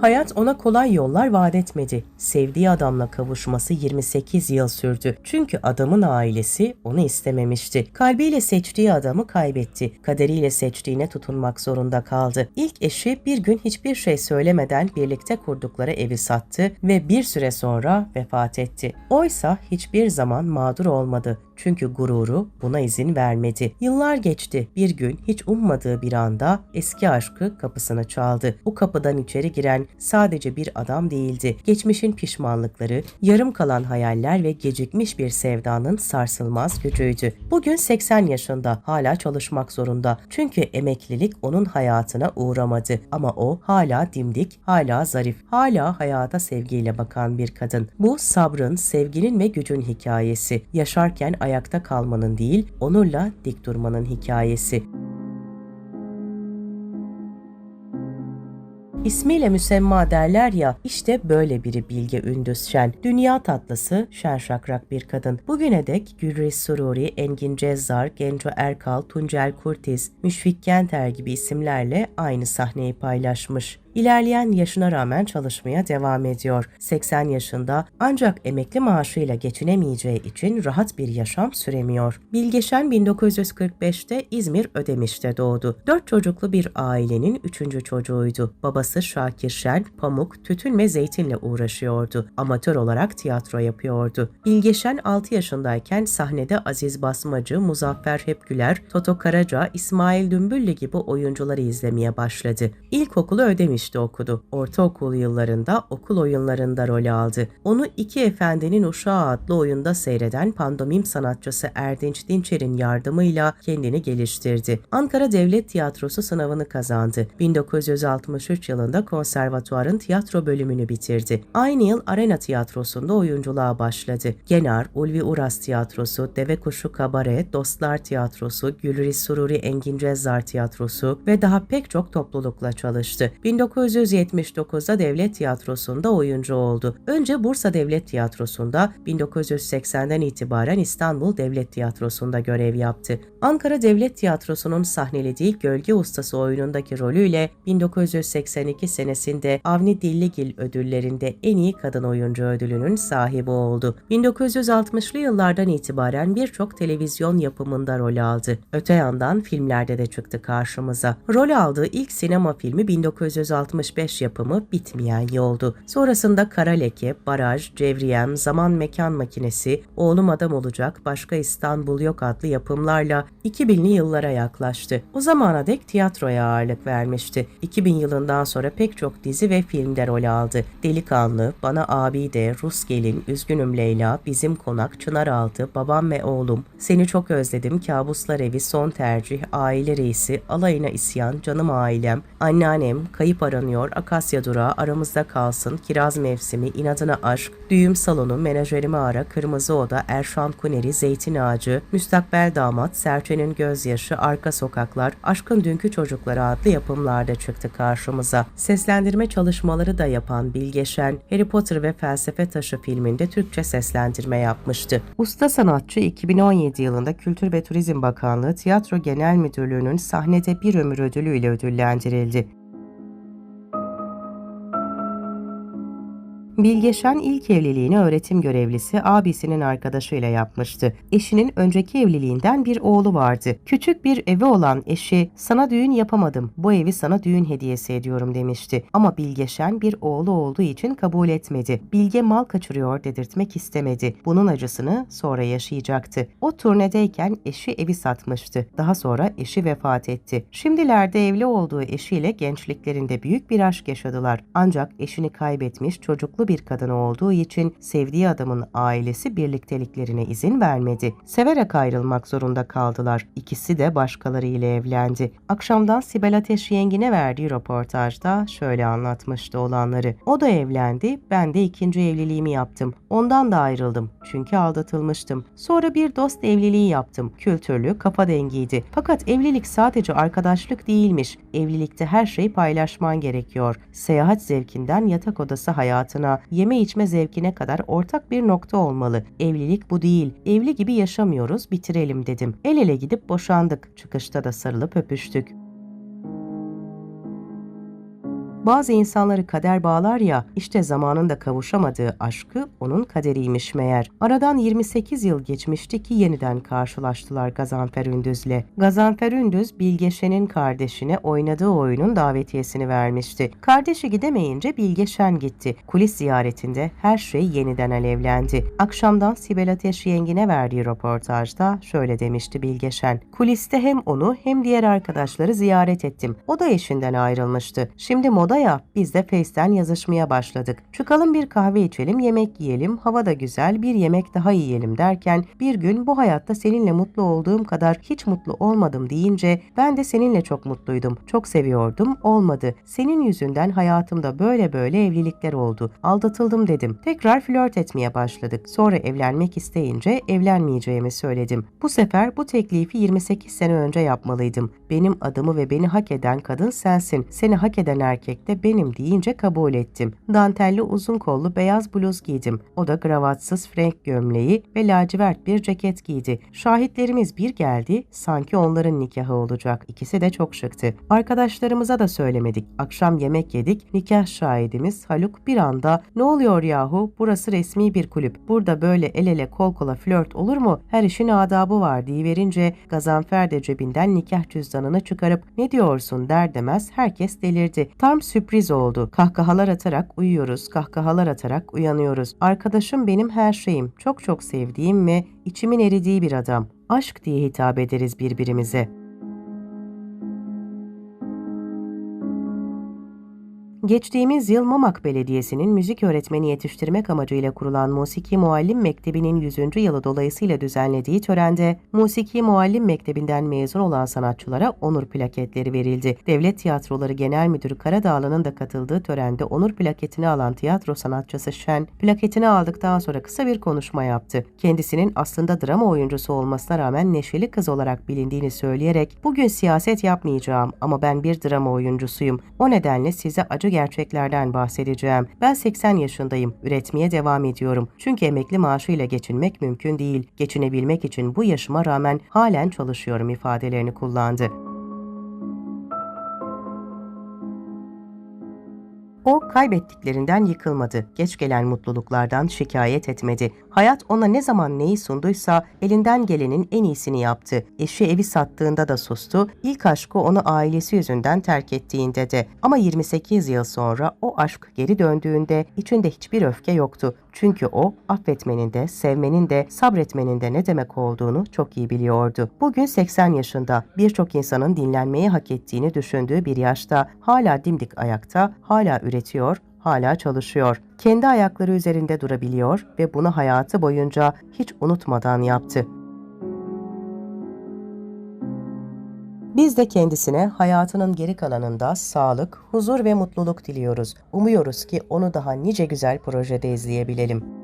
Hayat ona kolay yollar vaat etmedi. Sevdiği adamla kavuşması 28 yıl sürdü. Çünkü adamın ailesi onu istememişti. Kalbiyle seçtiği adamı kaybetti. Kaderiyle seçtiğine tutunmak zorunda kaldı. İlk eşi bir gün hiçbir şey söylemeden birlikte kurdukları evi sattı ve bir süre sonra vefat etti. Oysa hiçbir zaman mağdur olmadı. Çünkü gururu buna izin vermedi. Yıllar geçti. Bir gün hiç ummadığı bir anda eski aşkı kapısını çaldı. Bu kapıdan içeri giren sadece bir adam değildi. Geçmişin pişmanlıkları, yarım kalan hayaller ve gecikmiş bir sevdanın sarsılmaz gücüydü. Bugün 80 yaşında, hala çalışmak zorunda. Çünkü emeklilik onun hayatına uğramadı. Ama o hala dimdik, hala zarif, hala hayata sevgiyle bakan bir kadın. Bu sabrın, sevginin ve gücün hikayesi. Yaşarken ayakta kalmanın değil, onurla dik durmanın hikayesi. İsmiyle müsemma derler ya, işte böyle biri Bilge Ündüz Şen. Dünya tatlısı, şen şakrak bir kadın. Bugüne dek Gülriz Sururi, Engin Cezzar, Genco Erkal, Tuncel Kurtiz, Müşfik Genter gibi isimlerle aynı sahneyi paylaşmış. İlerleyen yaşına rağmen çalışmaya devam ediyor. 80 yaşında ancak emekli maaşıyla geçinemeyeceği için rahat bir yaşam süremiyor. Bilgeşen 1945'te İzmir Ödemiş'te doğdu. Dört çocuklu bir ailenin üçüncü çocuğuydu. Babası Şakir Şen, pamuk, tütün ve zeytinle uğraşıyordu. Amatör olarak tiyatro yapıyordu. Bilgeşen 6 yaşındayken sahnede Aziz Basmacı, Muzaffer Hepgüler, Toto Karaca, İsmail Dümbüllü gibi oyuncuları izlemeye başladı. İlkokulu Ödemiş Beşiktaş'ta okudu. Ortaokul yıllarında okul oyunlarında rol aldı. Onu İki Efendinin Uşağı adlı oyunda seyreden pandomim sanatçısı Erdinç Dinçer'in yardımıyla kendini geliştirdi. Ankara Devlet Tiyatrosu sınavını kazandı. 1963 yılında konservatuarın tiyatro bölümünü bitirdi. Aynı yıl Arena Tiyatrosu'nda oyunculuğa başladı. Genar, Ulvi Uras Tiyatrosu, Deve Kuşu Kabare, Dostlar Tiyatrosu, Gülriz Sururi Engin Cezzar Tiyatrosu ve daha pek çok toplulukla çalıştı. 1979'da Devlet Tiyatrosu'nda oyuncu oldu. Önce Bursa Devlet Tiyatrosu'nda, 1980'den itibaren İstanbul Devlet Tiyatrosu'nda görev yaptı. Ankara Devlet Tiyatrosu'nun sahnelediği Gölge Ustası oyunundaki rolüyle 1982 senesinde Avni Dilligil ödüllerinde en iyi kadın oyuncu ödülünün sahibi oldu. 1960'lı yıllardan itibaren birçok televizyon yapımında rol aldı. Öte yandan filmlerde de çıktı karşımıza. Rol aldığı ilk sinema filmi 1965 yapımı Bitmeyen Yoldu. Sonrasında Kara Leke, Baraj, Cevriyem, Zaman Mekan Makinesi, Oğlum Adam Olacak, Başka İstanbul Yok adlı yapımlarla 2000'li yıllara yaklaştı. O zamana dek tiyatroya ağırlık vermişti. 2000 yılından sonra pek çok dizi ve filmde rol aldı. Delikanlı, Bana Abi de, Rus Gelin, Üzgünüm Leyla, Bizim Konak, Çınaraltı, Babam ve Oğlum, Seni Çok Özledim, Kabuslar Evi, Son Tercih, Aile Reisi, Alayına İsyan, Canım Ailem, Anneannem, Kayıp Aranıyor, Akasya Durağı, Aramızda Kalsın, Kiraz Mevsimi, İnadına Aşk, Düğüm Salonu, Menajerimi Ara, Kırmızı Oda, Erşan Kuneri, Zeytin Ağacı, Müstakbel Damat, Serçenin Gözyaşı, Arka Sokaklar, Aşkın Dünkü Çocukları adlı yapımlarda çıktı karşımıza. Seslendirme çalışmaları da yapan Bilgeşen, Harry Potter ve Felsefe Taşı filminde Türkçe seslendirme yapmıştı. Usta sanatçı 2017 yılında Kültür ve Turizm Bakanlığı Tiyatro Genel Müdürlüğü'nün sahnede bir ömür ödülüyle ödüllendirildi. Bilgeşen ilk evliliğini öğretim görevlisi abisinin arkadaşıyla yapmıştı. Eşinin önceki evliliğinden bir oğlu vardı. Küçük bir evi olan eşi sana düğün yapamadım bu evi sana düğün hediyesi ediyorum demişti. Ama Bilgeşen bir oğlu olduğu için kabul etmedi. Bilge mal kaçırıyor dedirtmek istemedi. Bunun acısını sonra yaşayacaktı. O turnedeyken eşi evi satmıştı. Daha sonra eşi vefat etti. Şimdilerde evli olduğu eşiyle gençliklerinde büyük bir aşk yaşadılar. Ancak eşini kaybetmiş çocuklu bir kadın olduğu için sevdiği adamın ailesi birlikteliklerine izin vermedi. Severek ayrılmak zorunda kaldılar. İkisi de başkaları ile evlendi. Akşamdan Sibel Ateş yengine verdiği röportajda şöyle anlatmıştı olanları. O da evlendi, ben de ikinci evliliğimi yaptım. Ondan da ayrıldım çünkü aldatılmıştım. Sonra bir dost evliliği yaptım. Kültürlü, kafa dengiydi. Fakat evlilik sadece arkadaşlık değilmiş. Evlilikte her şeyi paylaşman gerekiyor. Seyahat zevkinden yatak odası hayatına, yeme içme zevkine kadar ortak bir nokta olmalı. Evlilik bu değil. Evli gibi yaşamıyoruz, bitirelim dedim. El ele gidip boşandık. Çıkışta da sarılıp öpüştük. Bazı insanları kader bağlar ya, işte zamanında kavuşamadığı aşkı onun kaderiymiş meğer. Aradan 28 yıl geçmişti ki yeniden karşılaştılar Gazanfer Ündüz'le. Gazanfer Ündüz, Bilgeşen'in kardeşine oynadığı oyunun davetiyesini vermişti. Kardeşi gidemeyince Bilgeşen gitti. Kulis ziyaretinde her şey yeniden alevlendi. Akşamdan Sibel Ateş Yengin'e verdiği röportajda şöyle demişti Bilgeşen. Kuliste hem onu hem diğer arkadaşları ziyaret ettim. O da eşinden ayrılmıştı. Şimdi moda ya biz de Face'ten yazışmaya başladık. Çıkalım bir kahve içelim, yemek yiyelim, hava da güzel, bir yemek daha yiyelim derken bir gün bu hayatta seninle mutlu olduğum kadar hiç mutlu olmadım deyince ben de seninle çok mutluydum. Çok seviyordum, olmadı. Senin yüzünden hayatımda böyle böyle evlilikler oldu. Aldatıldım dedim. Tekrar flört etmeye başladık. Sonra evlenmek isteyince evlenmeyeceğimi söyledim. Bu sefer bu teklifi 28 sene önce yapmalıydım. Benim adımı ve beni hak eden kadın sensin. Seni hak eden erkek de benim deyince kabul ettim. Dantelli uzun kollu beyaz bluz giydim. O da gravatsız frenk gömleği ve lacivert bir ceket giydi. Şahitlerimiz bir geldi, sanki onların nikahı olacak. İkisi de çok şıktı. Arkadaşlarımıza da söylemedik. Akşam yemek yedik. Nikah şahidimiz Haluk bir anda "Ne oluyor yahu? Burası resmi bir kulüp. Burada böyle el ele kol kola flört olur mu? Her işin adabı var." verince Gazanfer de cebinden nikah cüzdanını çıkarıp "Ne diyorsun?" der demez herkes delirdi. Tam sürpriz oldu. Kahkahalar atarak uyuyoruz, kahkahalar atarak uyanıyoruz. Arkadaşım benim her şeyim. Çok çok sevdiğim ve içimin eridiği bir adam. Aşk diye hitap ederiz birbirimize. Geçtiğimiz yıl Mamak Belediyesi'nin müzik öğretmeni yetiştirmek amacıyla kurulan Musiki Muallim Mektebi'nin 100. yılı dolayısıyla düzenlediği törende Musiki Muallim Mektebi'nden mezun olan sanatçılara onur plaketleri verildi. Devlet Tiyatroları Genel Müdürü Karadağlı'nın da katıldığı törende onur plaketini alan tiyatro sanatçısı Şen, plaketini aldıktan sonra kısa bir konuşma yaptı. Kendisinin aslında drama oyuncusu olmasına rağmen neşeli kız olarak bilindiğini söyleyerek bugün siyaset yapmayacağım ama ben bir drama oyuncusuyum. O nedenle size acı gerçeklerden bahsedeceğim. Ben 80 yaşındayım. Üretmeye devam ediyorum. Çünkü emekli maaşıyla geçinmek mümkün değil. Geçinebilmek için bu yaşıma rağmen halen çalışıyorum ifadelerini kullandı. Kaybettiklerinden yıkılmadı. Geç gelen mutluluklardan şikayet etmedi. Hayat ona ne zaman neyi sunduysa elinden gelenin en iyisini yaptı. Eşi evi sattığında da sustu. İlk aşkı onu ailesi yüzünden terk ettiğinde de. Ama 28 yıl sonra o aşk geri döndüğünde içinde hiçbir öfke yoktu. Çünkü o affetmenin de, sevmenin de, sabretmenin de ne demek olduğunu çok iyi biliyordu. Bugün 80 yaşında birçok insanın dinlenmeyi hak ettiğini düşündüğü bir yaşta hala dimdik ayakta, hala üretiyor, hala çalışıyor. Kendi ayakları üzerinde durabiliyor ve bunu hayatı boyunca hiç unutmadan yaptı. Biz de kendisine hayatının geri kalanında sağlık, huzur ve mutluluk diliyoruz. Umuyoruz ki onu daha nice güzel projede izleyebilelim.